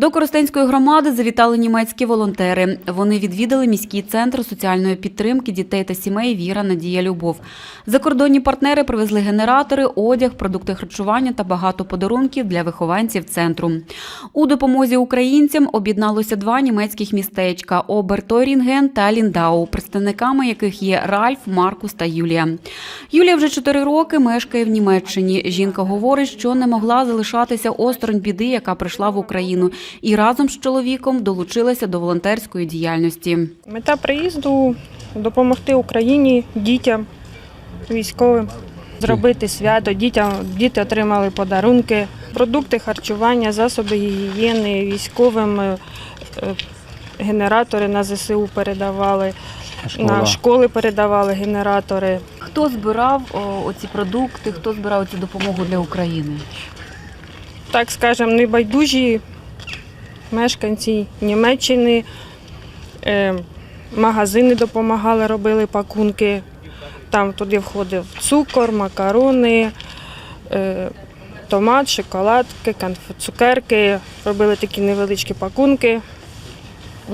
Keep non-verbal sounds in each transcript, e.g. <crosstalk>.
До Коростенської громади завітали німецькі волонтери. Вони відвідали міський центр соціальної підтримки дітей та сімей Віра Надія Любов. Закордонні партнери привезли генератори, одяг, продукти харчування та багато подарунків для вихованців центру. У допомозі українцям об'єдналося два німецьких містечка Оберторінген та Ліндау, представниками яких є Ральф, Маркус та Юлія. Юлія вже чотири роки мешкає в Німеччині. Жінка говорить, що не могла залишатися осторонь біди, яка прийшла в Україну, і разом з чоловіком долучилася до волонтерської діяльності. Мета приїзду допомогти Україні, дітям, військовим, зробити свято. Дітям діти отримали подарунки, продукти харчування, засоби гігієни, військовим е, е, генератори на ЗСУ передавали, на школи передавали генератори. Хто збирав оці продукти, хто збирав цю допомогу для України? так скажемо, небайдужі мешканці Німеччини, е, магазини допомагали, робили пакунки. Там туди входив цукор, макарони, е, томат, шоколадки, цукерки. Робили такі невеличкі пакунки.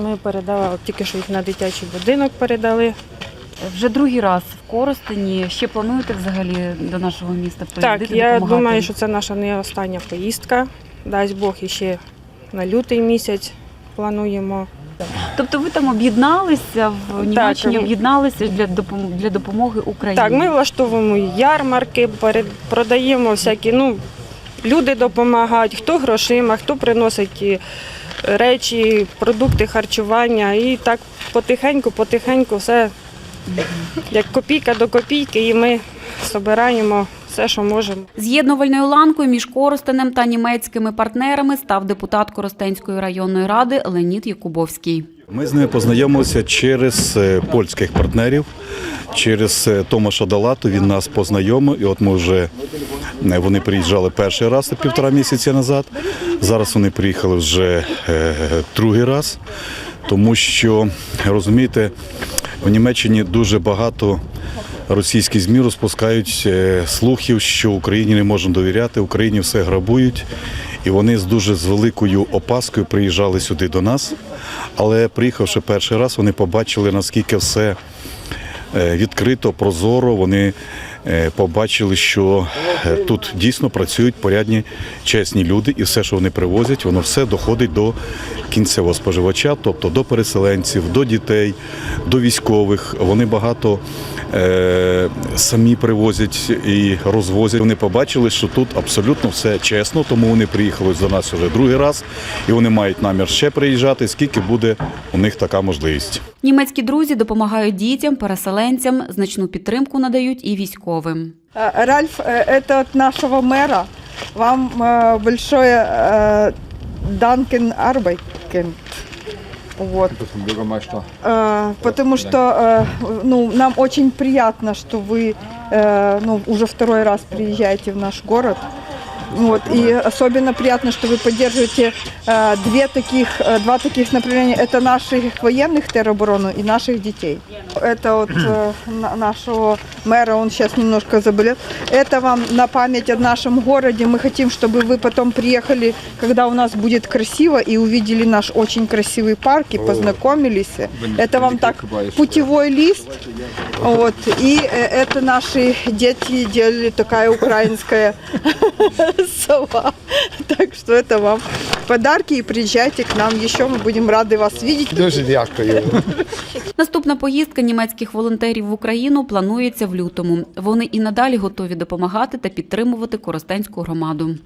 Ми передавали, тільки що їх на дитячий будинок передали. Вже другий раз в Коростені. Ще плануєте взагалі до нашого міста приїздити? Так, я допомагати? думаю, що це наша не остання поїздка. Дасть Бог іще на лютий місяць плануємо. Тобто ви там об'єдналися в Німеччині, Так. об'єдналися для допомоги для допомоги Україні. Так, ми влаштовуємо ярмарки, продаємо всякі, ну, люди допомагають, хто грошима, хто приносить і речі, продукти харчування. І так потихеньку, потихеньку все як копійка до копійки, і ми збираємо все, що можемо. З'єднувальною ланкою між Коростенем та німецькими партнерами став депутат Коростенської районної ради Леонід Якубовський. Ми з ними познайомилися через е, польських партнерів, через е, Томаша Далату. Він нас познайомив, і от ми вже е, вони приїжджали перший раз півтора місяці назад. Зараз вони приїхали вже е, другий раз, тому що розумієте, в Німеччині дуже багато. Російські змі розпускають е, слухів, що Україні не можна довіряти, Україні все грабують. І вони з дуже з великою опаскою приїжджали сюди до нас. Але приїхавши перший раз, вони побачили, наскільки все е, відкрито, прозоро. Вони е, побачили, що тут дійсно працюють порядні, чесні люди, і все, що вони привозять, воно все доходить до кінцевого споживача, тобто до переселенців, до дітей, до військових. Вони багато е, самі привозять і розвозять. Вони побачили, що тут абсолютно все чесно, тому вони приїхали до нас вже другий раз, і вони мають намір ще приїжджати, скільки буде у них така можливість. Німецькі друзі допомагають дітям, переселенцям, значну підтримку надають і військовим. Э, Ральф, э, это от нашего мэра. Вам э, большое э, Данкен Арбайкен. Вот. Bürgermeister. Э, Потому что э, ну, нам очень приятно, что вы э, ну, уже второй раз приезжаете в наш город. Вот, и особенно приятно, что вы поддерживаете э, две таких, э, два таких направления. Это наших военных тероборону и наших детей. Это вот э, на- нашего мэра, он сейчас немножко заболел. Это вам на память о нашем городе. Мы хотим, чтобы вы потом приехали, когда у нас будет красиво, и увидели наш очень красивый парк и познакомились. Это вам так путевой лист. Вот. И э, это наши дети делали такая украинская <laughs> сова. Так что это вам подарки и приезжайте к нам еще. Мы будем рады вас видеть. Дуже дякую. Наступна поїздка німецьких волонтерів в Україну планується в лютому. Вони і надалі готові допомагати та підтримувати Коростенську громаду.